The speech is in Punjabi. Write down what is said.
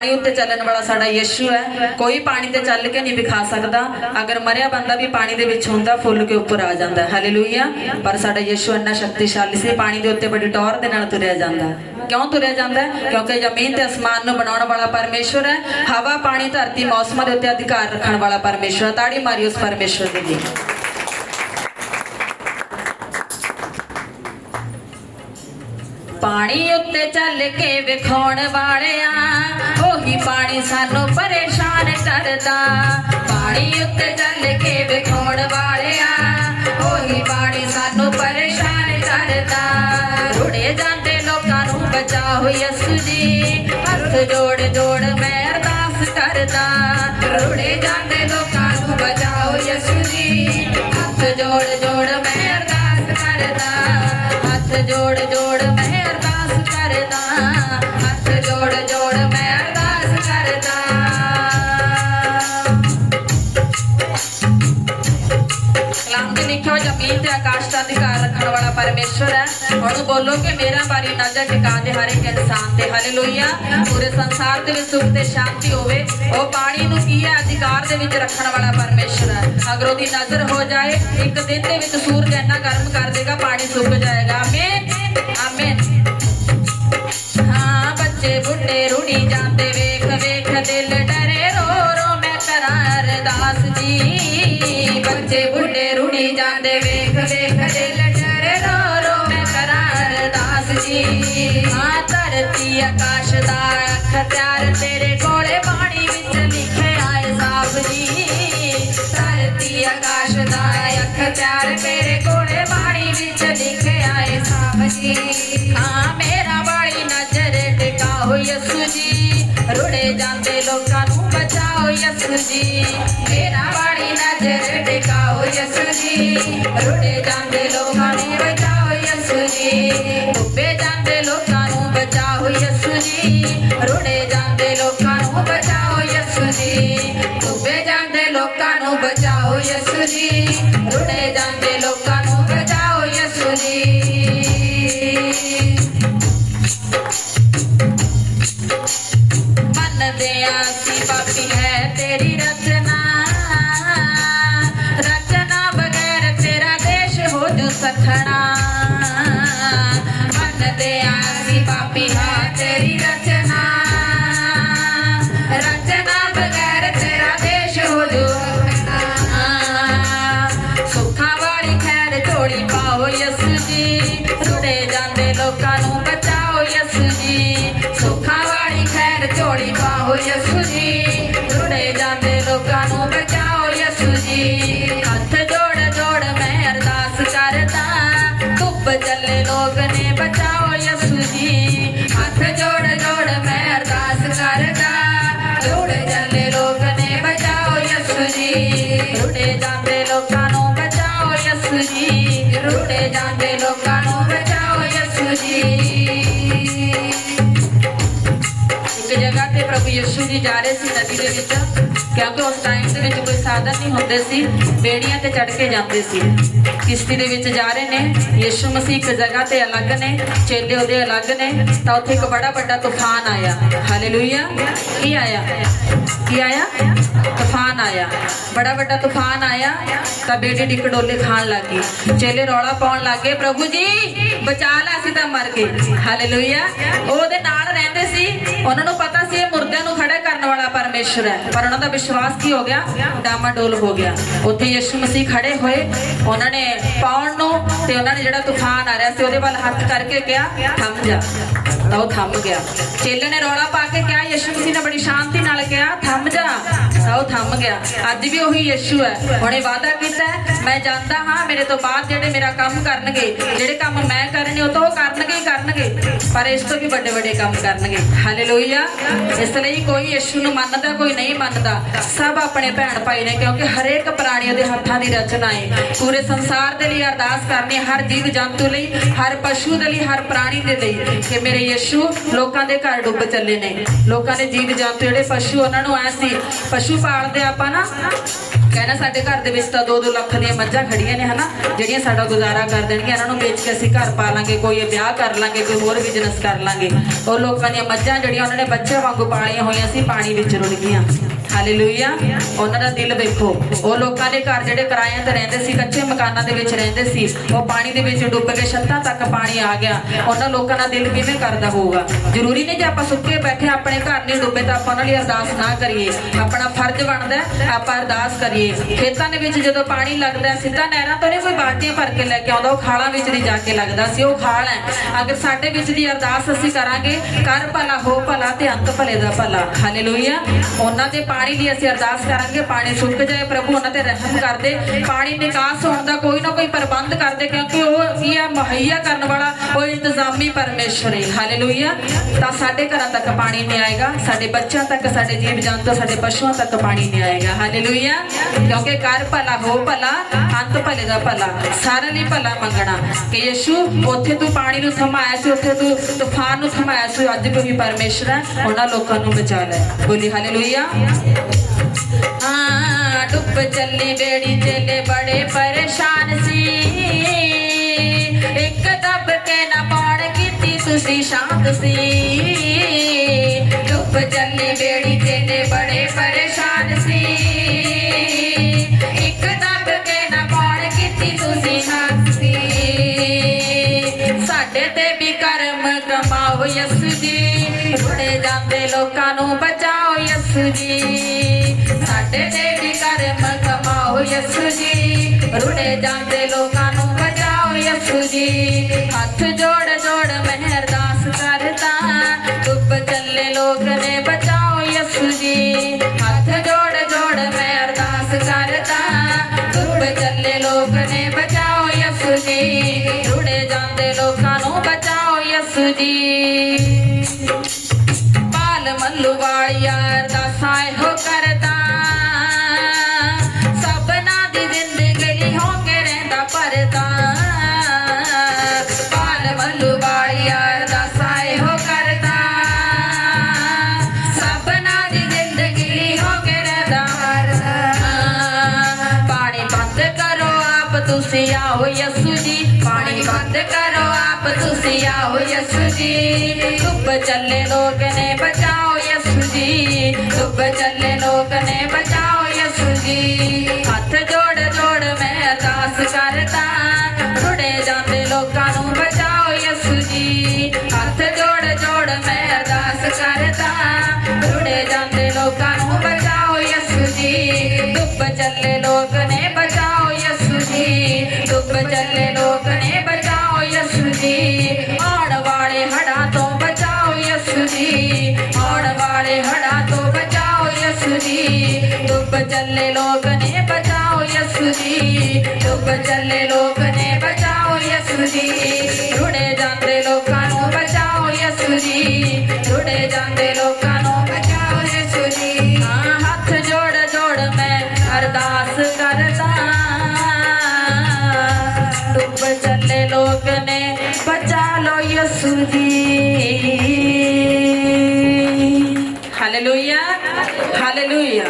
ਪਾਣੀ ਉੱਤੇ ਚੱਲਣ ਵਾਲਾ ਸਾਡਾ ਯਿਸੂ ਹੈ। ਕੋਈ ਪਾਣੀ ਤੇ ਚੱਲ ਕੇ ਨਹੀਂ ਵਿਖਾ ਸਕਦਾ। ਅਗਰ ਮਰਿਆ ਬੰਦਾ ਵੀ ਪਾਣੀ ਦੇ ਵਿੱਚ ਹੁੰਦਾ, ਫੁੱਲ ਕੇ ਉੱਪਰ ਆ ਜਾਂਦਾ। ਹਾਲੇਲੂਇਆ ਪਰ ਸਾਡਾ ਯਿਸੂ ਇੰਨਾ ਸ਼ਕਤੀਸ਼ਾਲੀ ਸੀ, ਪਾਣੀ ਦੇ ਉੱਤੇ ਬੜੀ ਟੌਰ ਦੇ ਨਾਲ ਤੁਰਿਆ ਜਾਂਦਾ। ਕਿਉਂ ਤੁਰਿਆ ਜਾਂਦਾ? ਕਿਉਂਕਿ ਜ਼ਮੀਨ ਤੇ ਅਸਮਾਨ ਨੂੰ ਬਣਾਉਣ ਵਾਲਾ ਪਰਮੇਸ਼ਵਰ ਹੈ। ਹਵਾ, ਪਾਣੀ, ਧਰਤੀ, ਮੌਸਮਾਂ ਦੇ ਉੱਤੇ ਅਧਿਕਾਰ ਰੱਖਣ ਵਾਲਾ ਪਰਮੇਸ਼ਵਰ ਹੈ। ਤਾੜੀ ਮਾਰੀ ਉਸ ਪਰਮੇਸ਼ਵਰ ਦੀ ਜੀ ਪਾਣੀ ਉੱਤੇ ਚੱਲ ਕੇ ਵਿਖਾਉਣ ਵਾਲਿਆ ਉਹੀ ਪਾਣੀ ਸਾਨੂੰ ਪਰੇਸ਼ਾਨ ਕਰਦਾ। ਪਾਣੀ ਉੱਤੇ ਚੱਲ ਕੇ ਵਿਖਾਉਣ ਵਾਲਿਆ, ਉਹੀ ਪਾਣੀ ਸਾਨੂੰ ਪਰੇਸ਼ਾਨ ਕਰਦਾ। ਰੁੜੇ ਜਾਂਦੇ ਲੋਕਾਂ ਨੂੰ ਬਚਾਓ ਯਿਸੂ ਜੀ, ਹੱਥ ਜੋੜ ਕਲਾਮ ਦੇ ਲਿਖਿਓ ਜ਼ਮੀਨ ਤੇ ਆਕਾਸ਼ ਦਾ ਅਧਿਕਾਰ ਰੱਖਣ ਵਾਲਾ ਪਰਮੇਸ਼ਵਰ ਹੈ? ਹੁਣ ਬੋਲੋ ਕਿ ਮੇਰਾ ਬਾਰੀ ਨਜ਼ਰ ਟਿਕਾ ਦੇ ਹਰ ਇੱਕ ਇਨਸਾਨ ਤੇ। ਹਾਲੇਲੂਇਆ ਪੂਰੇ ਸੰਸਾਰ ਦੇ ਵਿੱਚ ਸੁਖ ਤੇ ਸ਼ਾਂਤੀ ਹੋਵੇ। ਉਹ ਪਾਣੀ ਨੂੰ ਕੀ ਹੈ? ਅਧਿਕਾਰ ਦੇ ਵਿੱਚ ਰੱਖਣ ਵਾਲਾ ਪਰਮੇਸ਼ਵਰ ਹੈ। ਅਗਰ ਉਹਦੀ ਨਜ਼ਰ ਹੋ ਜਾਏ, ਇੱਕ ਦਿਨ ਦੇ ਵਿੱਚ ਸੂਰਜ ਇੰਨਾ ਗਰਮ ਕਰ ਦੇਗਾ, ਪਾਣੀ ਸੁੱਕ ਜਾਏਗਾ। ਆਮੀਨ ਆਮੀਨ ਹਾਂ, ਬੱਚੇ ਬੁੱਢੇ ਰੁੜੀ ਜਾਂਦੇ ਵੇਖ ਵੇਖ, ਦਿਲ ਡਰੇ ਰੋ ਰੋ ਮੈਂ ਕਰਾਂ ਅਰਦਾਸ ਜੀ। ਬੱਚੇ ਬੁੱਢੇ ਰੁੜੀ ਜਾਂਦੇ, ਵੇਖ ਵੇਖ, ਦਿਲ ਡਰੇ ਰੋ ਰੋ ਮੈਂ ਕਰਾਂ ਅਰਦਾਸ ਜੀ। ਹਾਂ, ਧਰਤੀ ਆਕਾਸ਼ ਦਾ ਅਖਤਿਆਰ ਤੇਰੇ ਕੋਲੇ ਬਾਣੀ ਵਿੱਚ ਲਿਖਿਆ ਹੈ ਸਾਬ ਜੀ। ਧਰਤੀ ਆਕਾਸ਼ ਦਾ ਅਖਤਿਆਰ ਤੇਰੇ ਕੋਲੇ ਬਾਣੀ ਵਿੱਚ ਲਿਖਿਆ ਹੈ ਸਾਬ ਜੀ। ਹਾਂ, ਮੇਰਾ ਬਾਣੀ ਨਜ਼ਰ ਟਿਕਾਓ ਯਿਸੂ ਜੀ। ਰੁੜੇ ਜਾਂਦੇ ਲੋਕਾਂ ਨੂੰ ਬਚਾਓ ਯਿਸੂ ਜੀ। ਮੇਰਾ ਯਿਸੂ ਜਾਂਦੇ ਲੋਕਾਂ ਨੂੰ ਬਚਾਓ ਯਿਸੂ ਜੀ ਡੁੱਬੇ ਜਾਂਦੇ ਲੋਕਾਂ ਨੂੰ ਬਚਾਓ ਯਿਸੂ ਜੀ ਰੁੜੇ ਜਾਂਦੇ ਲੋਕਾਂ ਨੂੰ ਬਚਾਓ ਯਿਸੂ ਜੀ ਡੁੱਬੇ ਜਾਂਦੇ ਲੋਕਾਂ ਨੂੰ ਬਚਾਓ ਯਿਸੂ ਜੀ ਰੁੜੇ ਜਾਂਦੇ ਲੋਕਾਂ ਨੂੰ ਬਚਾਓ ਯਿਸੂ ਜੀ я ਜਗ੍ਹਾ ਤੇ ਪ੍ਰਭੂ ਯਿਸੂ ਜੀ ਜਾ ਰਹੇ ਸੀ ਨਦੀ ਦੇ ਵਿੱਚ, ਕਿਉਂਕਿ ਉਸ ਟਾਈਮ ਦੇ ਵਿੱਚ ਕੋਈ ਸਾਧਨ ਨਹੀਂ ਹੁੰਦੇ ਸੀ, ਬੇੜੀਆਂ ਤੇ ਚੜ ਕੇ ਜਾਂਦੇ ਸੀ। ਕਿਸ਼ਤੀ ਦੇ ਵਿੱਚ ਜਾ ਰਹੇ ਨੇ, ਯਿਸੂ ਮਸੀਹ ਇੱਕ ਜਗ੍ਹਾ ਤੇ ਅਲੱਗ ਨੇ, ਚੇਲੇ ਉਹਦੇ ਅਲੱਗ ਨੇ, ਤਾਂ ਉੱਥੇ ਇੱਕ ਬੜਾ ਵੱਡਾ ਤੂਫਾਨ ਆਇਆ। ਹਾਲੇਲੂਇਆ ਕੀ ਆਇਆ? ਕੀ ਆਇਆ? ਤੂਫਾਨ ਆਇਆ। ਬੜਾ ਵੱਡਾ ਤੂਫਾਨ ਆਇਆ, ਤਾਂ ਬੇਟੀ ਡਿੱਕ ਖਾਣ ਲੱਗੀ ਚੇਲੇ ਰੌਲਾ ਪਾਉਣ ਲੱਗੇ ਪ੍ਰਭੂ ਜੀ, ਬਚਾ ਲੈ, ਅਸੀਂ ਤਾਂ ਮਰ ਗਏ। ਹਾਲੇਲੂਇਆ ਉਹਦੇ ਨਾਲ ਰਹਿੰਦੇ ਸੀ। ਉਹਨਾਂ ਨੂੰ ਪਤਾ ਸੀ ਇਹ ਮੁਰਦਿਆਂ ਨੂੰ ਖੜਾ ਕਰਨ ਵਾਲਾ ਪਰਮੇਸ਼ਰ ਹੈ। ਪਰ ਉਹਨਾਂ ਦਾ ਵਿਸ਼ਵਾਸ ਕੀ ਹੋ ਗਿਆ? ਡਾਮਾਡੋਲ ਹੋ ਗਿਆ। ਉੱਥੇ ਯਿਸੂ ਮਸੀਹ ਖੜੇ ਹੋਏ। ਉਹਨਾਂ ਨੇ ਪਾਉਣ ਨੂੰ ਤੇ ਉਹਨਾਂ ਨੇ ਜਿਹੜਾ ਤੂਫਾਨ ਆ ਰਿਹਾ ਸੀ, ਉਹਦੇ ਵੱਲ ਹੱਥ ਕਰਕੇ ਕਿਹਾ, ਥੰਮ ਜਾ। ਤਾਂ ਉਹ ਥੰਮ ਗਿਆ। ਚੇਲੇ ਨੇ ਰੌਲਾ ਪਾ ਕੇ ਕਿਹਾ, ਯਿਸੂ ਮਸੀਹ ਨੇ ਬੜੀ ਸ਼ਾਂਤੀ ਨਾਲ ਕਿਹਾ, ਥੰਮ ਜਾ। ਉਹ ਥੰਮ ਗਿਆ। ਅੱਜ ਵੀ ਉਹੀ ਯਿਸੂ ਹੈ। ਉਹਨੇ ਵਾਅਦਾ ਕੀਤਾ ਮੈਂ ਜਾਣਦਾ ਹਾਂ ਮੇਰੇ ਤੋਂ ਬਾਅਦ ਜਿਹੜੇ ਮੇਰਾ ਕੰਮ ਕਰਨਗੇ, ਜਿਹੜੇ ਕੰਮ ਮੈਂ ਕਰਨੇ ਉਹ ਤਾਂ ਉਹ ਕਰਨਗੇ ਹੀ ਕਰਨਗੇ, ਪਰ ਇਸ ਤੋਂ ਵੀ ਵੱਡੇ ਵੱਡੇ ਕੰਮ ਕਰਨਗੇ। ਹਾਲੇਲੂਇਆ ਇਸ ਲਈ ਕੋਈ ਯਿਸੂ ਨੂੰ ਮੰਨਦਾ, ਕੋਈ ਨਹੀਂ ਮੰਨਦਾ, ਸਭ ਆਪਣੇ ਭੈਣ ਭਾਈ ਨੇ, ਕਿਉਂਕਿ ਹਰੇਕ ਪ੍ਰਾਣੀ ਉਹਦੇ ਹੱਥਾਂ ਦੀ ਰਚਨਾ ਹੈ। ਪੂਰੇ ਸੰਸਾਰ ਦੇ ਲਈ ਅਰਦਾਸ ਕਰਨੀ ਹਰ ਜੀਵ ਜੰਤੂ ਲਈ, ਹਰ ਪਸ਼ੂ ਦੇ ਲਈ, ਹਰ ਪ੍ਰਾਣੀ ਦੇ ਲਈ, ਕਿ ਮੇਰੇ ਯਿਸੂ, ਲੋਕਾਂ ਦੇ ਘਰ ਡੁੱਬ ਚੱਲੇ ਨੇ। ਲੋਕਾਂ ਦੇ ਜੀਵ ਜੰਤੂ, ਜਿਹੜੇ ਪਸ਼ੂ ਉਹਨਾਂ ਨੂੰ ਐ ਸੀ, ਪਸ਼ੂ ਪਾਲਦੇ ਆਪਾਂ ਨਾ। ਕਹਿੰਦਾ ਸਾਡੇ ਘਰ ਦੇ ਵਿੱਚ ਤਾਂ 2-2 ਲੱਖ ਦੀਆਂ ਮੱਝਾਂ ਖੜੀਆਂ ਨੇ, ਹਨਾ? ਜਿਹੜੀਆਂ ਸਾਡਾ ਗੁਜ਼ਾਰਾ ਕਰ ਦੇਣਗੀਆਂ। ਇਹਨਾਂ ਨੂੰ ਵੇਚ ਕੇ ਅਸੀਂ ਘਰ ਪਾ ਲਾਂਗੇ, ਕੋਈ ਵਿਆਹ ਕਰ ਲਾਂਗੇ, ਕੋਈ ਹੋਰ ਬਿਜ਼ਨਸ ਕਰ ਲਾਂਗੇ। ਉਹ ਲੋਕਾਂ ਦੀਆਂ ਮੱਝਾਂ ਜਿਹੜੀਆਂ ਉਹਨਾਂ ਨੇ ਬੱਚੇ ਵਾਂਗੂ ਪਾਲੀਆਂ ਹੋਈਆਂ ਸੀ, ਪਾਣੀ ਵਿੱਚ ਰੁੜ ਗਈਆਂ। ਹਾਲੇਲੂਇਆ ਉਹਨਾਂ ਦਾ ਦਿਲ ਵੇਖੋ। ਉਹ ਲੋਕਾਂ ਦੇ ਘਰ ਜਿਹੜੇ ਕਿਰਾਇਆਂ ਤੇ ਰਹਿੰਦੇ ਸੀ, ਕੱਚੇ ਮਕਾਨਾਂ ਦੇ ਵਿੱਚ ਰਹਿੰਦੇ ਸੀ, ਉਹ ਪਾਣੀ ਦੇ ਵਿੱਚ ਡੁੱਬ ਕੇ ਛੱਤਾਂ ਤੱਕ ਪਾਣੀ ਆ ਗਿਆ। ਉਹਨਾਂ ਲੋਕਾਂ ਦਾ ਦਿਲ ਕਿਵੇਂ ਕਰਦਾ ਹੋਊਗਾ? ਜ਼ਰੂਰੀ ਨਹੀਂ ਕਿ ਆਪਾਂ ਸੁੱਕੇ ਬੈਠੇ ਆਪਣੇ ਘਰ ਨਹੀਂ ਡੁੱਬੇ ਤਾਂ ਆਪਾਂ ਉਹਨਾਂ ਲਈ ਅਰਦਾਸ ਨਾ ਕਰੀਏ। ਆਪਣਾ ਫਰਜ਼ ਬਣਦਾ ਆਪਾਂ ਅਰਦਾਸ ਕਰੀਏ। ਖੇਤਾਂ ਦੇ ਵਿੱਚ ਜਦੋਂ ਪਾਣੀ ਲੱਗਦਾ ਸਿੱਧਾ ਨਹਿਰਾਂ ਤੋਂ ਨਹੀਂ, ਕੋਈ ਬਾਲਟੀਆਂ ਭਰ ਕੇ ਲੈ ਕੇ ਆਉਂਦਾ, ਉਹ ਖਾਲਾਂ ਵਿੱਚ ਨਹੀਂ ਜਾ ਕੇ ਲੱਗਦਾ ਸੀ, ਉਹ ਖਾਲ ਹੈ। ਅਗਰ ਸਾਡੇ ਵਿੱਚ ਦੀ ਅਰਦਾਸ ਅਸੀਂ ਕਰਾਂਗੇ, ਕਰ ਭਲਾ, ਹੋ ਭਲਾ ਤੇ ਅੰਤ ਭਲੇ ਦਾ ਭਲਾ। ਹਾਲੇਲੂਇਆ ਉਹਨਾਂ ਦੇ ਪਾਣੀ ਦੀ ਅਸੀਂ ਅਰਦਾਸ ਕਰਾਂਗੇ, ਪਾਣੀ ਸੁੱਕ ਜਾਏ ਪ੍ਰਭੂ, ਉਹਨਾਂ ਤੇ ਰਹਿਮ ਕਰਦੇ। ਪਾਣੀ ਨਿਕਾਸ ਹੋਣ ਦਾ ਕੋਈ ਨਾ ਕੋਈ ਪ੍ਰਬੰਧ ਕਰਦੇ, ਕਿਉਂਕਿ ਉਹ ਕੀ ਹੈ ਮੁਹੱਈਆ ਕਰਨ ਵਾਲਾ, ਉਹ ਇੰਤਜ਼ਾਮੀ ਪਰਮੇਸ਼ਰ ਹੈ। ਹਾਲੇਲੂਇਆ ਤਾਂ ਸਾਡੇ ਘਰਾਂ ਤੱਕ ਪਾਣੀ ਨਹੀਂ ਆਏਗਾ, ਸਾਡੇ ਬੱਚਿਆਂ ਤੱਕ, ਸਾਡੇ ਜੀਵ ਜੰਤੂ, ਸਾਡੇ ਪਸ਼ੂਆਂ ਤੱਕ ਪਾਣੀ ਨਹੀਂ ਆਏਗਾ। ਹਾਲੇਲੂਇਆ ਕਿਉਂਕਿ ਕਰ ਭਲਾ, ਹੋ ਭਲਾ, ਅੰਤ ਭਲੇ ਦਾ ਭਲਾ। ਸਾਰਿਆਂ ਲਈ ਭਲਾ ਮੰਗਣਾ। ਕਿ ਯਿਸੂ, ਉੱਥੇ ਤੂੰ ਪਾਣੀ ਨੂੰ ਸਮਾਇਆ ਸੀ, ਉੱਥੇ ਤੂੰ ਤੂਫਾਨ ਨੂੰ ਸਮਾਇਆ ਸੀ, ਅੱਜ ਵੀ ਪਰਮੇਸ਼ਰ ਹੈ। ਉਹਨਾਂ ਲੋਕਾਂ ਨੂੰ ਬਚਾ ਲੈ। ਬੋਲੀ ਹਾਲੇਲੂਇਆ ਹਾਂ, ਡੁੱਬ ਚੱਲੀ ਬੇੜੀ ਚੇਲੇ ਬੜੇ ਪਰੇਸ਼ਾਨ ਸੀ। ਇੱਕ ਦੱਬ ਕੇ ਨਾ ਪਾੜ ਕੀਤੀ ਤੁਸੀਂ ਸ਼ਾਂਤ ਸੀ। ਡੁੱਬ ਚੱਲੀ ਬੇੜੀ ਚੇਲੇ ਬੜੇ ਪਰੇਸ਼ਾਨ ਸੀ। ਇੱਕ ਦੱਬ ਕੇ ਨਾ ਪਾਣ ਕੀਤੀ ਤੁਸੀਂ ਸ਼ਾਂਤ ਸੀ। ਸਾਡੇ ਤੇ ਵੀ ਕਰਮ ਕਮਾਓ ਯਸੂ ਜੀ। ਰੁੜੇ ਜਾਂਦੇ ਲੋਕਾਂ ਨੂੰ ਬਚਾਓ ਯਸੂ ਜੀ। ਸਾਡੇ ਤੇ ਵੀ ਕਰਮ ਕਮਾਓ ਯਸੂ ਜੀ। ਰੁੜੇ ਜਾਂਦੇ ਲੋਕਾਂ ਨੂੰ ਬਚਾਓ ਯਸੂ ਜੀ। ਹੱਥ ਜੋੜ ਜੋੜ ਮਹਿਰ ਪਾਲ ਮੱਲੂ ਵਾਲਿਆ ਅਰਦਾਸਾਂ ਇਹੋ ਕਰਦਾ ਸਭਨਾਂ ਦੀ ਜ਼ਿੰਦਗੀ ਲਈ ਹੋ ਕੇ ਰਹਿੰਦਾ ਪਰਦਾ ਪਾਲ ਮੱਲੂ ਵਾਲਿਆ ਅਰਦਾਸਾਂ ਇਹੋ ਕਰਦਾ ਸਭਨਾਂ ਦੀ ਜ਼ਿੰਦਗੀ ਲਈ ਹੋ ਕੇ ਰਹਿੰਦਾ ਪਰਦਾ ਪਾਣੀ ਬੰਦ ਕਰੋ ਆਪ ਤੁਸੀਂ ਆਓ ਯਸੂ ਜੀ ਪਾਣੀ ਬੰਦ ਕਰੋ ਆਪ ਤੁਸੀਂ ਆਓ ਯਸੂ ਜੀ ਡੁੱਬ ਚੱਲੇ ਲੋਕ ਨੇ ਬਚਾਓ ਚੱਲੇ ਲੋਕ ਨੇ ਬਚਾਓ ਯਸੂ ਜੀ ਡੁੱਬ ਚੱਲੇ ਲੋਕ ਨੇ ਬਚਾਓ ਯਸੂ ਜੀ ਰੁੜੇ ਜਾਂਦੇ ਲੋਕਾਂ ਨੂੰ ਬਚਾਓ ਯਸੂ ਜੀ ਰੁੜੇ ਜਾਂਦੇ ਲੋਕਾਂ ਨੂੰ ਬਚਾਓ ਯਸੂ ਜੀ ਹਾਂ ਹੱਥ ਜੋੜ ਜੋੜ ਮੈਂ ਅਰਦਾਸ ਕਰਦਾ ਡੁੱਬ ਚੱਲੇ ਲੋਕ ਨੇ ਬਚਾ ਲੋ ਯਸੂ ਜੀ ਹਾਲੇਲੂਇਆ ਹਾਲੇਲੂਇਆ